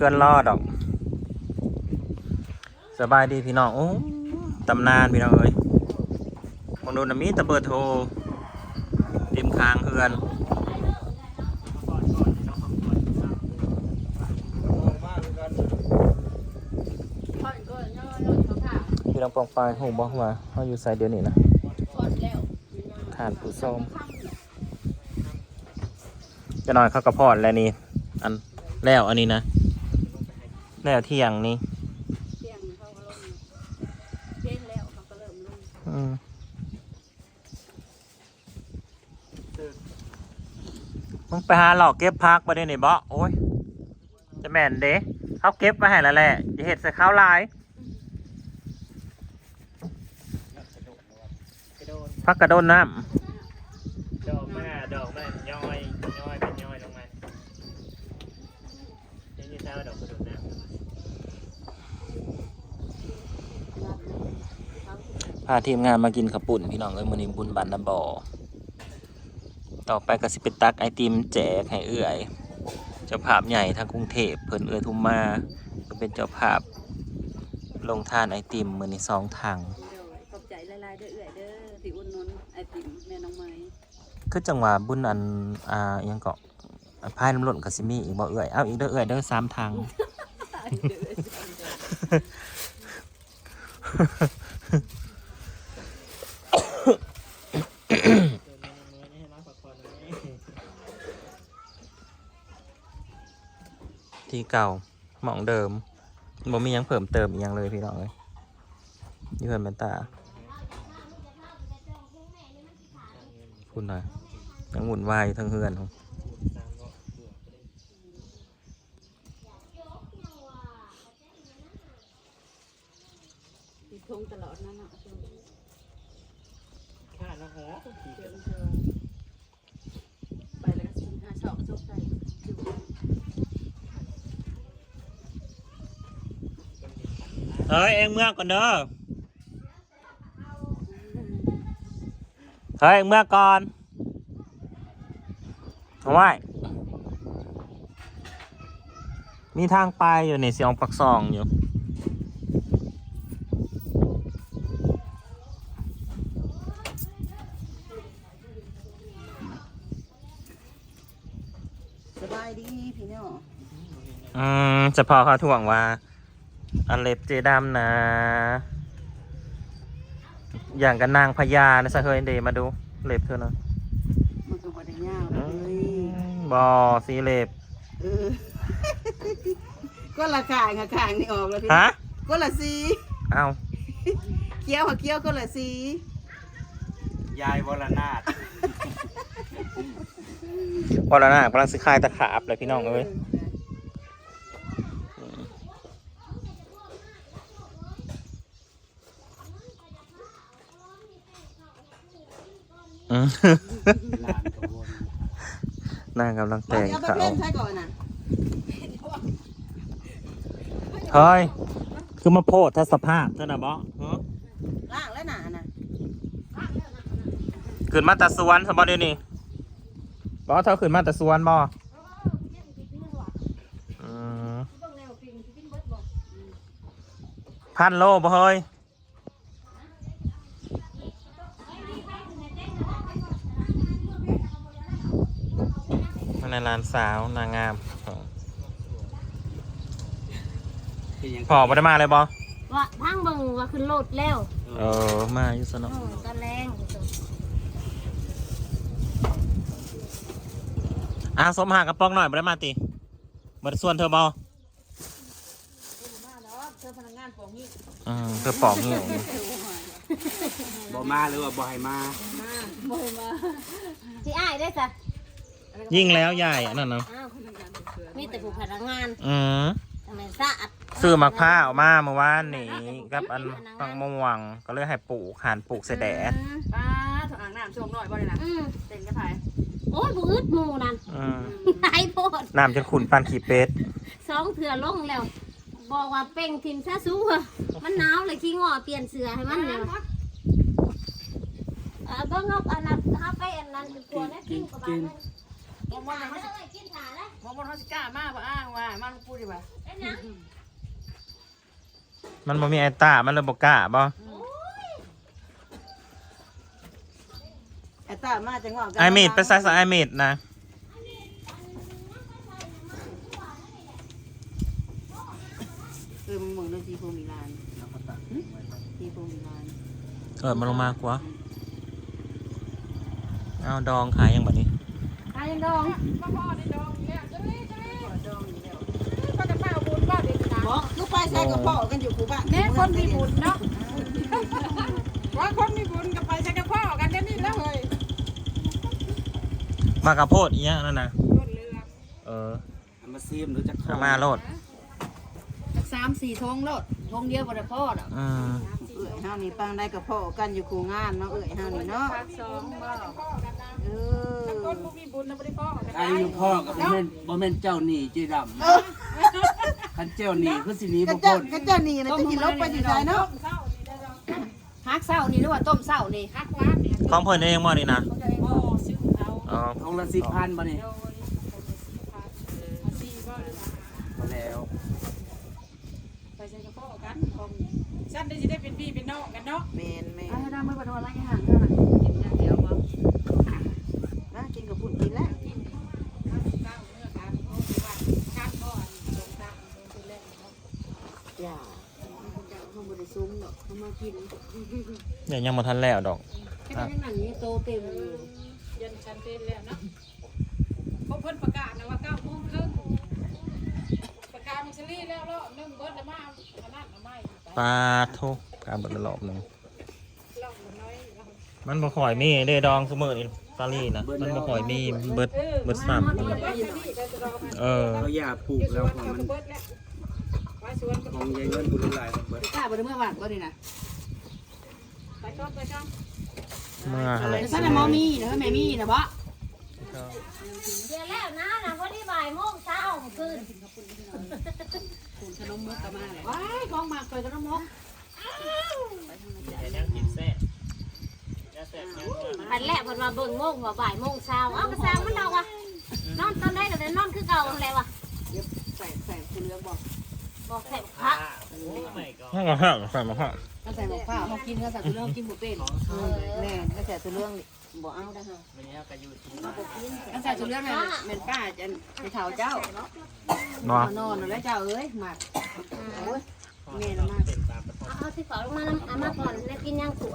เกินรอดอก สบายดีพี่น้องโอ้ตำนานพี่น้องเอ้ยมองดูนะมีตะเบอร์โทรริมคางเฮือนผ่อนพี่น้องปองปลายหูบอกว่าเขาอยู่ไซเดียวนี่นะผ่อนแล้วทานผู้ส้มจะนอนเข้ากระพอดแล้วนี่อันแล้วอันนี้นะ แล้วเที่ยงนี่เที่ยงเขาก็ลงเที่ยงแล้วเขาก็เริ่มลงอืมมึงไปหาหลอกเก็บพักประเด็นนี่บ่โอ้ยจะแม่นเด้เขาเก็บมาให้แล้วแหละอย่าเห็ดใส่ข้าวลายพักกระโดนน้ดอกมาดอกมันย่อยย่อยเป็นย่อยลงมาเดี๋ยวนี้เช้าดอกกระโดดน้ำำ พาทีมงานมากินขับปุ่นพี่น้องเอ้ยมือนี้บุญบันนะบ่อต่อไปก็สิเป็นตักไอติมแจกให้เอื้อย เจ้าภาพใหญ่ทางกรุงเทพเพิ่นเอื้อยทุ่มมาก็เป็นเจ้าภาพลงทานไอติมมือนี้สองถังเดี๋ยวขอบใจหลายๆเด้อเอื่อยเด้อที่อุ่นนุนไอติมแม่น้องไม้คือจังหวะบุญอันอ่าอิหยังเกาะพายน้ำหล่นกับซิมีอีกบ่เอื้อยเอาอีกเด้อเอื้อยเด้อสามถัง ที่ เก่าหมองเดิมบ่มีหยังเพิ่มเติมอีกยังเลยพี่น้องเลยนี่เพิ่นเป็นตาคุณหน่อยยังหมุนวายอยู่ทั้งเฮือนผมติดทงตลอดนั่นน่ะช่วงข้านะฮะเดือนเดือนไปแล้วก็ชิ้นห้าสองจบไปอยู่ เฮ้ยเอ็งเมื่อก่อนเด้อเฮ้ยเอ็งเมื่อก่อนทำไมมีทางไปอยู่นี่เสียงปักซองอยู่สบายดีพี่น้องอืมจะพอเขาถ่วงว่า อันเล็บเจดำนะ อย่างกับนางพญานะสะเฮยเดมาดู เล็บเธอเนอะมันก็พอได้ยาวเลอืยมบอสีเล็บเออ ก็ละขางอะขางนี่ออกแล้วพี่ฮะก็ละสีเอาเกี้ยวค่ะเกี้ยวก็ละสียายวรนาถวรนาถกำลังสิคายตะขาบเลยพี่น้องเอ้ย อืมลานกระวนนางกำลังมาแต่งเอาไปเขาเพ่นใช่ก่อนน่ะเฮ้ย คือมาโพดทัศภาพเท่านะบอล่างแล้วหนาน่ะขึ้นมาแตะสวนสบอเดี๋ยวนี้บอเธอขึ้นมาแตะสวนบออืมพันโลบ่เฮ้ย ในร้านสาวนางงามพอบ่ได้มาเลยบอว่าทางเบิ่งว่าขึ้นโลดแล้วเออมาอยู่สนออืมตอนแรงอะสมหากระป๋องหน่อยบ่ได้มาติบ่ได้ส่วนเธอบอมาดอกเธอพนักงานปองนี่อืมเธอปอกนี่บ่มาหรือว่าบ่ให้มามาบ่อยมาที่อ้ายได้จ้ะ ยิ่งแล้วใหญ่อันนั้นนะอ้าวมีแต่ผู้พนักงานอืมทำไมสะอาดซื้อมักผ้าออกมาเมื่อวานนี่กับอันฟังม่วงก็เลยให้ปลูกหานปลูกเสแดดอืมป้าถอ่างน้ำช่วงหน่อยบ่ได้นะอืมเต็นกระไผ่โอ้ยบุอึดหมูนั่นอืมไอ้โพดน้ำจนขุนปานขีเป็ดสองเถื่อลงแล้ว บอกว่าเป่งทิมซะสู้อะมันหนาวเลยขี้งอเปลี่ยนเสื้อให้มันเลยเออเบิ่งเอาอันนั้นถ้าไปอันนั้นกลัวนะกินกับบ้านนั้น มองมองเขาเอ้ยกินขาแล้วมองมองเขาสิกล้ามาบ่อ้างว่ามันพูดดีว่าเป็นหยังมันบ่มีไอตามันเลยบ่กล้าบ่ไอ้ตามาจังหวะไอเมดไปใส่ใส่ไอเมดนะคือมึงมึงด้วยทีโฟมิลานทีโฟมิลานเออมาลงมากว่าเอาดองขายยังบัดนี้ ขายยังดองบอกลูกไปใส่กระเพาะกันอยู่คูบ้านแม่คนมีบุญเนาะว่าคนมีบุญกับไปใช้กับพ่อกันเดี๋ยวนี้แล้วเฮ้ยมากระโพดอีหยังนั่นน่ะต้นเรือเออเอามาซีมหรือจะเอามาโลดสามสี่ทงโลดทงเดียวบ่ได้พ่อดอกอืมเอ้ยเฮานี่ปังได้กระเพาะกันอยู่คูงานเนาะเอ้ยเฮานี่เนาะ ภาคสองบ่เออคนบ่มีบุญนะบ่ได้พ่อกันไอ้อยู่พ่อกับบ่แม่นบ่แม่นเจ้าหนี้เจีดำคันเจ้าหนี้คือสิหนี้กระบ่เจ้าพ้นกระเจ้านี่นะจะกินลบไปอยู่ใจเนาะฮักเศร้านี่หรือว่าต้มเศร้านี่ฮักวานเนี่ยของเพิ่นเองบ่นี่นะบ่ซื้อเอาอ๋อของละสิบพันบ่นี่โดยสี่บ่พอแล้วไปใช้กับพ่อกันของฉันได้สิได้เป็นพี่เป็นน้องกันเนาะแม่นแม่เอานให้ได้มื้อบ่โดนอะไรห่างเท่านั้น กินอย่างเดียวบ่นะกินกับปุ่นกินแล้ว เก้าเมื่อกันโอ้ยว่าคัดบ่อันสงสารเป็นแรกเนาะ อย่าเขาบ่ได้ ซุ้มดอกเขามากินเดี๋ยวยังบ่ทันแล้วดอก แค่นั้นนั่นนี่โตเต็มอยู่ยันชันเต้นแล้วเนาะพบเพิ่นประกาศนะว่า9โมงครึ่งประกาศมิชลี่แล้วรอบนึงเบิดแล้วมาขนาดน่ะไม่ไปปลาโทการเบิดละรอบหนึงลองมันน้อยลองมันบ่ค่อยมีเด้ดองซุมื้อนี่ปลาลี่นะมันบ่ค่อยมีเบิดเบิดซ้ำเบิดแล้วนี่ได้จะรอมันเออเขาอย่าปลูกอยู่สแล้ววนของเขามันก็เบิดแล้วไว้ สวนก็ของยายเงินบุญหลายเบิดกล้าบ่ได้เมื่อวานบ่นี่นะไปชอบไปชอบเมื่ออะไรแต่ซั่นน่ะหมอมีนะแม่มีนะบ่เดี๋ยวแล้วนะนะวันนี้บ่ายโมงเช้าเมื่อคืนขนมมุกก็มาแล้วว้ายของมากเคยขนมมุกแต่ยังกินแซ่บยังแซ่บยังว่าอันแรกเพิ่นมาเบิ่งโมงว่าบ่ายโมงเช้าเอ้ากระซั ห้องกระแใส่หมาข้าวใส่หมกผ้าเขากินเขาใส่ตัวเรื่องกินบุฟเฟ่ต์แม่เขาใส่ตัวเรื่องบ่เอาได้ฮะวันนี้เราไปอยู่ที่บ้านเขาใส่ตัวเรื่องนั่นเม่นป้าจะไปเฒ่าเจ้าเนอนนอนแล้วเจ้าเอ้ยหมักโอ้ยแมนมากเอาที่ฝอลงมาน้ำอามาก่อนแล้วกินย่างตัว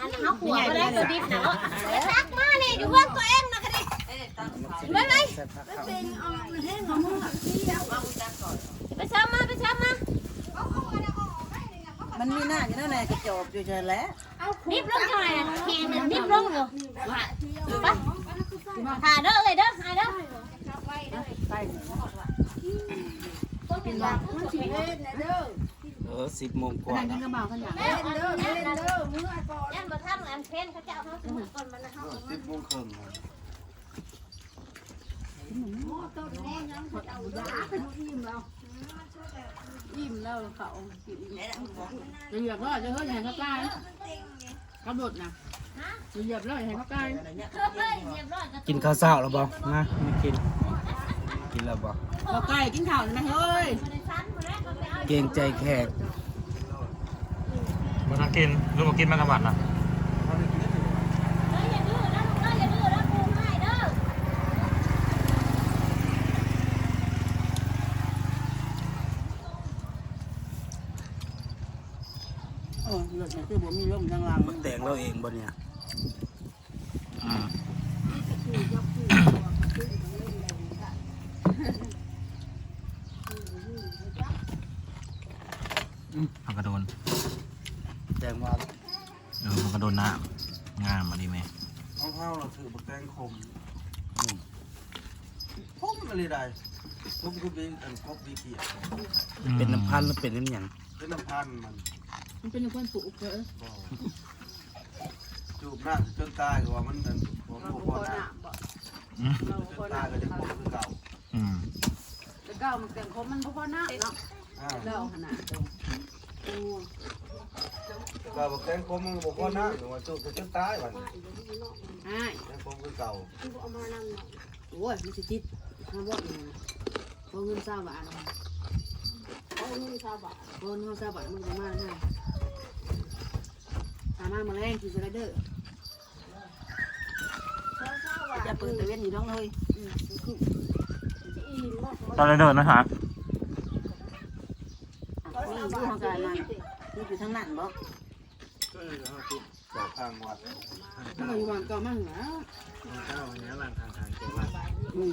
อันน้เขาขัวก็ได้ตัวดิบนะเนาะรักมากเลยดูว่าตัวเองนะกันดิไม่ไม่เป็นเอนแห้งเอาหม้อที่เอาอาจักก่อน ซ้ำมาไปซ้ำมามันมีหน้าอยู่นั่นแหละกระจบอยู่เฉยแล้วดิบลงหน่อยแข็งน่ะดิบลงอยู่ไปหาเด้อเลยเด้อหาเด้อใส่กินบ้างเออ10โมงกว่านั่งกินกระเป๋าขนาดเด้อเด้อเด้อเด้อมือยันบ่ทันอันเพนเขาจะเอาเขาสิก่อนมันนะเฮา10โมงครึ่งยิ้มแล้ว เขาจะเหยียบแล้วจะเฮ้ยแหงเขาใกล้กำหนดนะจะเหยียบแล้วแหงเขาใกล้เรียบร้อยก็กินข้าวเช้าแล้วบ่มามากิน กินแล้วบ่เขาใกล้กินข้าวนะเฮ้ยได้ซันบ่ได้ก็ไปเอาเกรงใจแขกบ่ทันกินรู้บ่กินมากระบัดน่ะ เด้ออย่าดื้อนะลูกเด้ออย่าดื้อนะปูให้เด้อ โอ้หลุดเนี่ยคือผมมีร่มทางหลังมันแต่งเราเองบ่เนี่ยอืมผักกระโดนแต่งว่าเออผักกระโดนน้ำงามมาดีไหมของเฮาเราถือบักแตงคมอืมคมอะไรได้คมคือเป็นอันครบวิเกียรติเป็นน้ำพันธุ์หรือเป็นน้ำหยังเป็นน้ำพันธุ์มัน มันเป็นคนปลูกเถอะจูบหน้าจนตายก็ว่ามันนั่นบ่บ่พอหน้าอืมจนตายก็จะคมคือเก่าอืมแต่เก้ามันเต็มคมมันพอหน้าเนาะอ่าแล้วขนาดก็บอกแตงคมมันบ่พอหน้าหนูว่าจูบจนตายบัดนี้ใช่แกงคมคือเก่าเอามานำหน่อยโอ้ยมันสิติดห้าบาทเองพอเงินเศร้าบาทเอาเงินชาวบ้านพอเงินเศร้าบาทมันจะมาให้ สามารถมาแรงกินสไลเดอร์จะเปิดตะเวนอยู่น้องเลยอีหมดตอนเดินนะคะนี่ดูทางการมานี่อยู่ทางนั้นบ่ก็เลยเอาทุกจากทางวัดถ้าเราอยู่บ้านเก่ามั่งแล้วเจ้าเนี้ยหลังทางทางเจ้าหลังอืม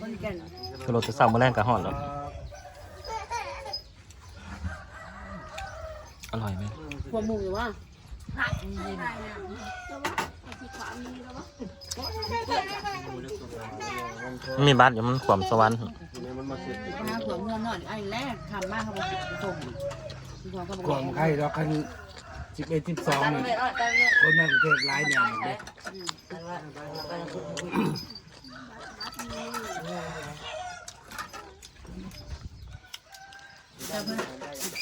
คนกันกระโดดจะสั่งมาแรงกับหอดแล้วอร่อยไหมพวกหมูอยู่ว่ามันมีบัตรอยู่มันขวมสวรรค์เนี่ยมันมาเสียบหาขวมเงินหน่อยอันแรกทำมากเขาบอกส่งขวมเขาบอกกล่องไข่ดอกคันสิบเอ็ดสิบสองนี่คนมากรุงเทพหลายแนวเลย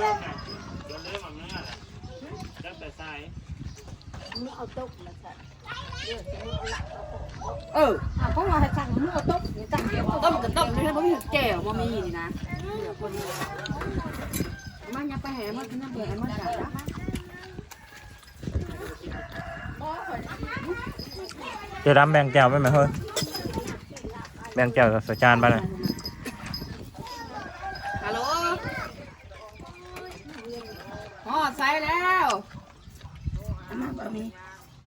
แหละจับแต่สายมึงเอาตกแล้วจ้ะเดี๋ยวจะมึงเอาหลักเออเอาเขามาให้สั่งมึงเอาตกนี่ตั้งเดียวเอาต้มกับต้มเลยนะมอมี่แก้วมอมี่นี่นะมันยังไปแห่มันนั่นเปิดไอ้มันจ่ายนะ เดี๋ยวดำแบ่งแก้วไปไหมเฮ้ยแบ่งแก้วกับสจานไปเลยฮัลโหลอ๋อใส่แล้วมาบะหมี่